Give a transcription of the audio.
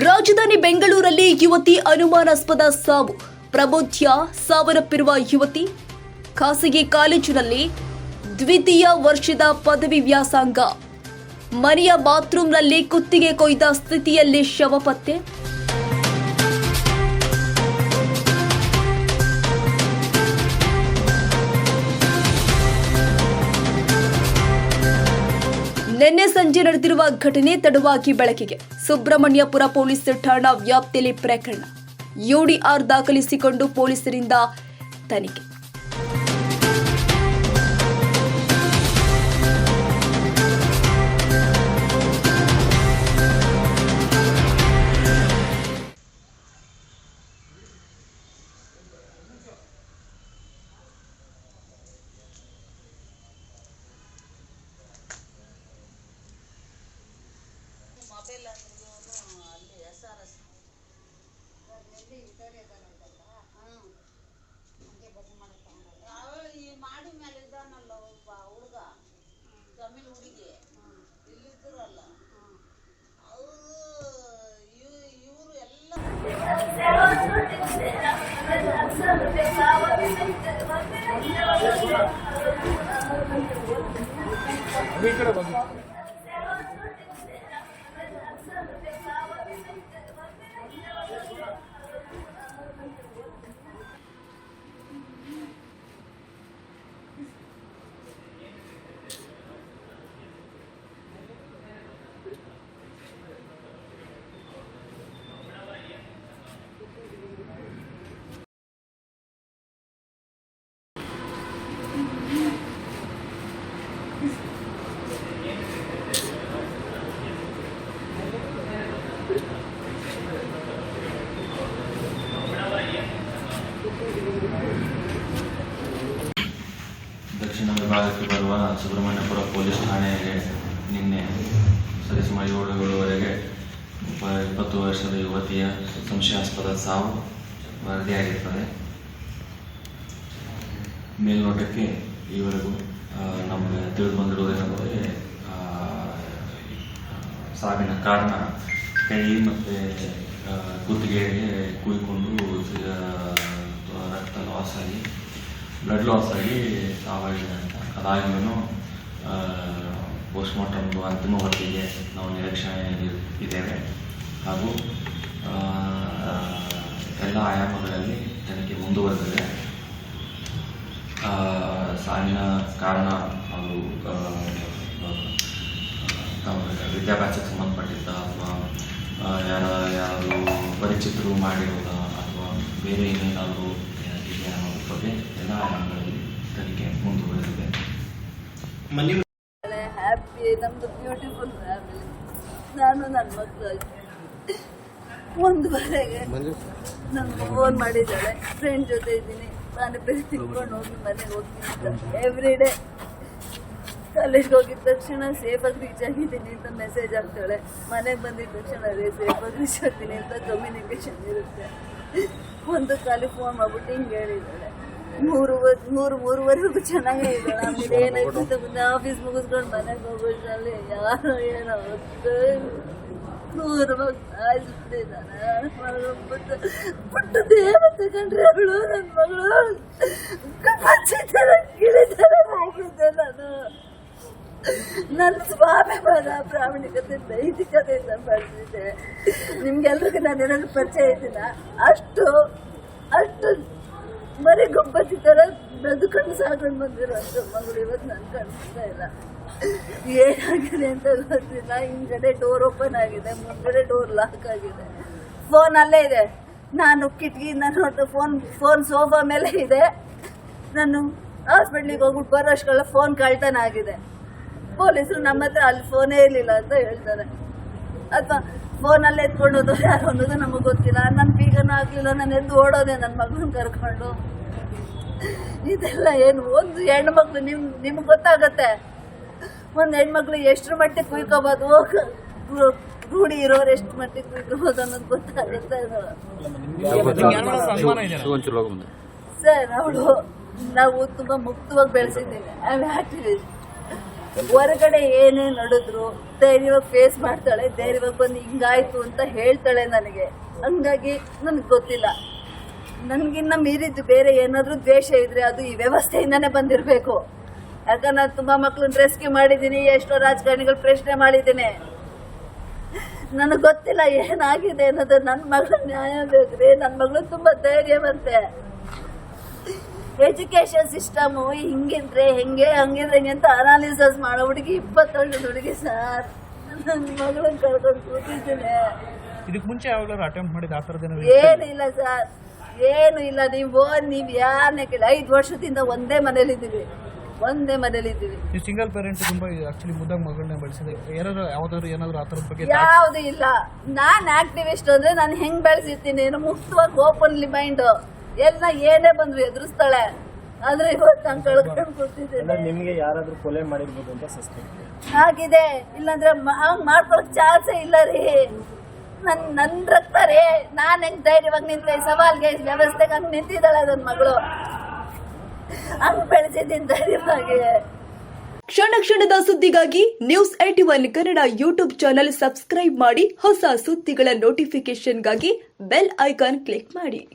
ರಾಜಧಾನಿ ಬೆಂಗಳೂರಲ್ಲಿ ಯುವತಿ ಅನುಮಾನಾಸ್ಪದ ಸಾವು. ಪ್ರಬೋಧ್ಯ ಸಾವನ್ನಪ್ಪಿರುವ ಯುವತಿ, ಖಾಸಗಿ ಕಾಲೇಜಿನಲ್ಲಿ ದ್ವಿತೀಯ ವರ್ಷದ ಪದವಿ ವ್ಯಾಸಂಗ. ಮನೆಯ ಬಾತ್ರೂಮ್ನಲ್ಲಿ ಕುತ್ತಿಗೆ ಕೊಯ್ದ ಸ್ಥಿತಿಯಲ್ಲಿ ಶವ ಪತ್ತೆ ನಿನ್ನೆ ಸಂಜೆ ನಡೆದಿರುವ ಘಟನೆ ತಡವಾಗಿ ಬೆಳಕಿಗೆ. ಸುಬ್ರಹ್ಮಣ್ಯಪುರ ಪೊಲೀಸ್ ಠಾಣಾ ವ್ಯಾಪ್ತಿಯಲ್ಲಿ ಪ್ರಕರಣ. ಯುಡಿಆರ್ ದಾಖಲಿಸಿಕೊಂಡು ಪೊಲೀಸರಿಂದ ತನಿಖೆ. ಈ ಮಾಡಿ ಮೇಲೆ ಇದ್ದಾನಲ್ಲ ಒಬ್ಬ ಹುಡುಗ ತಮಿಳ್ ಹುಡುಗಿ ಇಲ್ಲಿದ್ದರಲ್ಲ ಅವರು ಇವರು ಎಲ್ಲ ಸುಬ್ರಹ್ಮಣ್ಯಪುರ ಪೊಲೀಸ್ ಠಾಣೆಗೆ ನಿನ್ನೆ ಸರಿಸುಮಾರು ಏಳು ಏಳುವರೆಗೆ ಇಪ್ಪತ್ತು ವರ್ಷದ ಯುವತಿಯ ಸಂಶಯಾಸ್ಪದ ಸಾವು ವರದಿಯಾಗಿರ್ತದೆ ಮೇಲ್ನೋಟಕ್ಕೆ ಈವರೆಗೂ ನಮಗೆ ತಿಳಿದು ಸಾವಿನ ಕಾರಣ ಕೈ ಮತ್ತು ಕುತ್ತಿಗೆಗೆ ಕುಯ್ಕೊಂಡು ರಕ್ತ ಲಾಸ್ ಆಗಿ ಬ್ಲಡ್ ಲಾಸ್ ಆಗಿ ಸಾವಾಗಿದೆ ಅಂತ, ಅದಾದ್ಮೇಲೂ ಪೋಸ್ಟ್ಮಾರ್ಟಮ್ ಅಂತಿಮ ವರದಿಗೆ ನಾವು ನಿರೀಕ್ಷಣೆ ಇದ್ದೇವೆ. ಹಾಗೂ ಎಲ್ಲ ಆಯಾಮಗಳಲ್ಲಿ ತನಿಖೆ ಮುಂದುವರೆದಿದೆ. ಸಾವಿನ ಕಾರಣ ಹಾಗೂ ವಿದ್ಯಾಭ್ಯಾಸಕ್ಕೆ ಸಂಬಂಧಪಟ್ಟಿದ್ದ ಅಥವಾ ಯಾರ ಯಾರು ಪರಿಚಿತರು ಮಾಡಿರೋದ ಅಥವಾ ಬೇರೆ ಏನೇನಾದರೂ ಇದೆ ಅನ್ನೋದ್ರ ಬಗ್ಗೆ ಎಲ್ಲ ಆಯಾಮಗಳಲ್ಲಿ ತನಿಖೆ ಮುಂದುವರೆದಿದೆ. ಹ್ಯಾಪಿ ನಮ್ದು ಬ್ಯೂಟಿಫುಲ್ ಫ್ಯಾಮಿಲಿ ನಾನು ನನ್ನ ಮಕ್ಕಳು ಒಂದುವರೆಗೆ ನನ್ಗೆ ಫೋನ್ ಮಾಡಿದ್ದಾಳೆ. ಫ್ರೆಂಡ್ ಜೊತೆ ಇದ್ದೀನಿ. ನಾನು ಪಾನಿಪುರಿ ತಿನ್ಕೊಂಡು ಹೋಗಿ ಮನೆಗೆ ಹೋಗ್ತೀನಿ ಎವ್ರಿ ಡೇ ಕಾಲೇಜ್ಗೆ ಹೋಗಿದ ತಕ್ಷಣ ಸೇಫಾಗಿ ರೀಚ್ ಆಗಿದ್ದೀನಿ ಅಂತ ಮೆಸೇಜ್ ಆಗ್ತಾಳೆ ಮನೆಗೆ ಬಂದಿದ ತಕ್ಷಣ ಅದೇ ಸೇಫಾಗಿ ರೀಚ್ ಆಗ್ತೀನಿ ಅಂತ ಕಮ್ಯುನಿಕೇಶನ್ ಇರುತ್ತೆ. ಒಂದು ಕಾಲಿ ಫೋನ್ ಮಾಡ್ಬಿಟ್ಟು ಹಿಂಗೆ ಹೇಳಿದ್ದಾಳೆ. ಮೂರು ಮೂರು ಮೂರುವರೆಗೂ ಚೆನ್ನಾಗೇ ಇದ್ದಾಳೆ. ಆಮೇಲೆ ಏನಾಯ್ತು ಮುಂದೆ ಆಫೀಸ್ ಮುಗಿಸ್ಕೊಂಡು ಮನೆಗೆ ಹೋಗೋದ್ರಲ್ಲಿ ಯಾರು ಏನೋ. ನೂರು ಪುಟ್ಟ ದೇವತೆ ಕಂಡ್ರೆ ಅವಳು ನನ್ನ ಮಗಳು. ಪಂಚಾಯತರ ಗಿಳಿತರ ಹೋಗಿದ್ದೆ ನಾನು. ನನ್ನ ಸ್ವಾಭಿಮಾನ ಪ್ರಾಮಾಣಿಕತೆ ನೈತಿಕತೆಯಿಂದ ಬರ್ತಿದೆ ನಿಮ್ಗೆಲ್ರಿಗೂ ನಾನು ಏನಾದ್ರು ಪರಿಚಯ ಇದ್ದೀನ ಅಷ್ಟು ಅಷ್ಟು ಮರಿ ಗೊಬ್ಬತ್ತಿ ತರ ಬೆಳೆದುಕೊಂಡು ಸಾಕೊಂಡು ಬಂದಿರೋ ಮಗಳು ಇವತ್ತು ನನ್ ಕಾಣಿಸ್ತಾ ಇಲ್ಲ. ಏನಾಗಿದೆ ಅಂತ ಗೊತ್ತಿಲ್ಲ. ಹಿಂದ್ಗಡೆ ಡೋರ್ ಓಪನ್ ಆಗಿದೆ. ಮುಂದ್ಗಡೆ ಡೋರ್ ಲಾಕ್ ಆಗಿದೆ. ಫೋನ್ ಅಲ್ಲೇ ಇದೆ. ನಾನು ಕಿಟಕಿಯಿಂದ ನೋಡ್ತಾ ಫೋನ್ ಫೋನ್ ಸೋಫಾ ಮೇಲೆ ಇದೆ. ನಾನು ಹಾಸ್ಪಿಟ್ಲಿಗೆ ಹೋಗ್ಬಿಟ್ಟು ಬರೋಷ್ಟೆಲ್ಲ ಫೋನ್ ಕಳ್ತನ ಆಗಿದೆ ಪೊಲೀಸರು ನಮ್ಮ ಹತ್ರ ಅಲ್ಲಿ ಫೋನೇ ಇರಲಿಲ್ಲ ಅಂತ ಹೇಳ್ತಾರೆ. ಅಥವಾ ಫೋನಲ್ಲಿ ಎತ್ಕೊಂಡೋದು ಯಾರು ಅನ್ನೋದು ನಮಗೆ ಗೊತ್ತಿಲ್ಲ. ನನ್ನ ಬೀಗನ ಆಗಲಿಲ್ಲ ನಾನು ಎದ್ದು ಓಡೋದೆ ನನ್ನ ಮಗನ ಕರ್ಕೊಂಡು. ಇದೆಲ್ಲ ಏನು ಒಂದು ಹೆಣ್ಮಕ್ಳು ನಿಮ್ ನಿಮ್ಗೆ ಗೊತ್ತಾಗತ್ತೆ. ಒಂದು ಹೆಣ್ಮಕ್ಳು ಎಷ್ಟ್ರ ಮಟ್ಟಿಗೆ ಕುಯ್ಕೋಬೋದು ರೂಢಿ ಇರೋರು ಎಷ್ಟು ಮಟ್ಟಿಗೆ ಕುಯ್ಕೋಬೋದು ಅನ್ನೋದು ಗೊತ್ತಾಗುತ್ತೆ ಸರ್ ಅವಳು ನಾವು ತುಂಬಾ ಮುಕ್ತವಾಗಿ ಬೆಳೆಸಿದ್ದೀವಿ. ಐ ಆಕ್ಟಿವಿಸ್ಟ್ ಹೊರಗಡೆ ಏನೇ ನಡೆದ್ರು ಧೈರ್ಯವಾಗಿ ಫೇಸ್ ಮಾಡ್ತಾಳೆ, ಧೈರ್ಯವಾಗಿ ಬಂದು ಹಿಂಗಾಯ್ತು ಅಂತ ಹೇಳ್ತಾಳೆ ನನಗೆ. ಹಂಗಾಗಿ ನನಗೆ ಗೊತ್ತಿಲ್ಲ. ನನಗಿನ್ನ ಮೀರಿದ್ದು ಬೇರೆ ಏನಾದರೂ ದ್ವೇಷ ಇದ್ರೆ ಅದು ಈ ವ್ಯವಸ್ಥೆಯಿಂದನೇ ಬಂದಿರಬೇಕು. ಯಾಕಂದ್ರೆ ನಾನು ತುಂಬಾ ಮಕ್ಳನ್ನ ರೆಸ್ಕ್ಯೂ ಮಾಡಿದ್ದೀನಿ, ಎಷ್ಟೋ ರಾಜಕಾರಣಿಗಳು ಪ್ರಶ್ನೆ ಮಾಡಿದ್ದೀನಿ. ನನಗೆ ಗೊತ್ತಿಲ್ಲ ಏನಾಗಿದೆ ಅನ್ನೋದು. ನನ್ನ ಮಗಳ ನ್ಯಾಯ ಬೇಕ್ರಿ ನನ್ನ ಮಗಳು ತುಂಬಾ ಧೈರ್ಯವಂತೆ. ಎಜುಕೇಶನ್ ಸಿಸ್ಟಮು ಹಿಂಗಿದ್ರೆ ಹೆಂಗೆ ಹಂಗಿದ್ರೆ ಹೆಂಗೆ ಅಂತ ಅನಾಲಿಸಸ್ ಮಾಡೋ ಹುಡುಗಿ ಇಪ್ಪತ್ತೊಂದು ಹುಡುಗಿ ಸರ್. ನನ್ನ ಮಗಳನ್ನ ಕರ್ಕೊಂಡು ಕೂತಿದ್ದೇನೆ. ಇದಕ್ಕೆ ಮುಂಚೆ ಯಾವಾಗಲಾರು ಅಟೆಂಪ್ಟ್ ಮಾಡಿದ ಆ ಥರದ ಏನಾದ್ರು ಏನು ಇಲ್ಲ ಸರ್. ಏನು ಇಲ್ಲ. ನೀವು ನೀವು ಯಾರನ್ನೇ ಕೇಳಿ. ಐದು ವರ್ಷದಿಂದ ಒಂದೇ ಮನೇಲಿದ್ದೀವಿ ಒಂದೇ ಮನೇಲಿದ್ದೀವಿ ನೀವು ಸಿಂಗಲ್ ಪೇರೆಂಟ್ ತುಂಬಾ ಆಕ್ಚುಲಿ ಮುದ್ದಾಗಿ ಮಗಳನ್ನ ಬೆಳೆಸಿದೆ. ಏನಾದ್ರು ಯಾವ್ದಾದ್ರು ಏನಾದ್ರು ಆ ಥರದ ಬಗ್ಗೆ ಯಾವುದು ಇಲ್ಲ. ನಾನು ಆಕ್ಟಿವಿಸ್ಟ್ ಅಂದ್ರೆ ನಾನು ಹೆಂಗೆ ಬೆಳೆಸಿರ್ತೀನಿ? ಮುಕ್ತವಾಗಿ ಓಪನ್ಲಿ ಮೈಂಡ್ ಎಲ್ಲ ಏನೇ ಬಂದ್ರು ಎದುರಿಸ್ತಾಳೆ. ಆದ್ರೆ ಇವತ್ತು ನಾನು ಕಳ್ಕೊಂಡು ಕೂತಿದ್ದೇನೆ. ನಿಮಗೆ ಯಾರಾದ್ರೂ ಕೊಲೆ ಮಾಡಿರ್ಬೋದು ಅಂತ ಸಸ್ಪೆಕ್ಟ್ ಆಗಿದೆ ಇಲ್ಲಾಂದ್ರೆ ಮ- ಹಂಗ್ ಮಾಡ್ಕೊಳಕ್ ಚಾನ್ಸೇ ಇಲ್ಲ ರೀ. ನನ್ ನನ್ ರಕ್ತ ರೀ ನಾನ್ ಹೆಂಗ್ ಧೈರ್ಯವಾಗಿ ನಿಂತೆ ಸವಾಲ್ಗೆ ವ್ಯವಸ್ಥೆಗೆ ಹಂಗ್ ನಿಂತಿದ್ದಾಳೆ ನನ್ನ ಮಗಳು. ಹಂಗ್ ಬೆಳೆಸಿದ್ದೀನಿ ಧೈರ್ಯವಾಗಿ. ಕ್ಷಣ ಕ್ಷಣದ ಸುದ್ದಿಗಾಗಿ news eighty one Kannada YouTube channel subscribe ಮಾಡಿ ಹೊಸ ಸುದ್ದಿಗಳ ನೋಟಿಫಿಕೇಶನ್ಗಾಗಿ ಬೆಲ್ ಐಕಾನ್ ಕ್ಲಿಕ್ ಮಾಡಿ.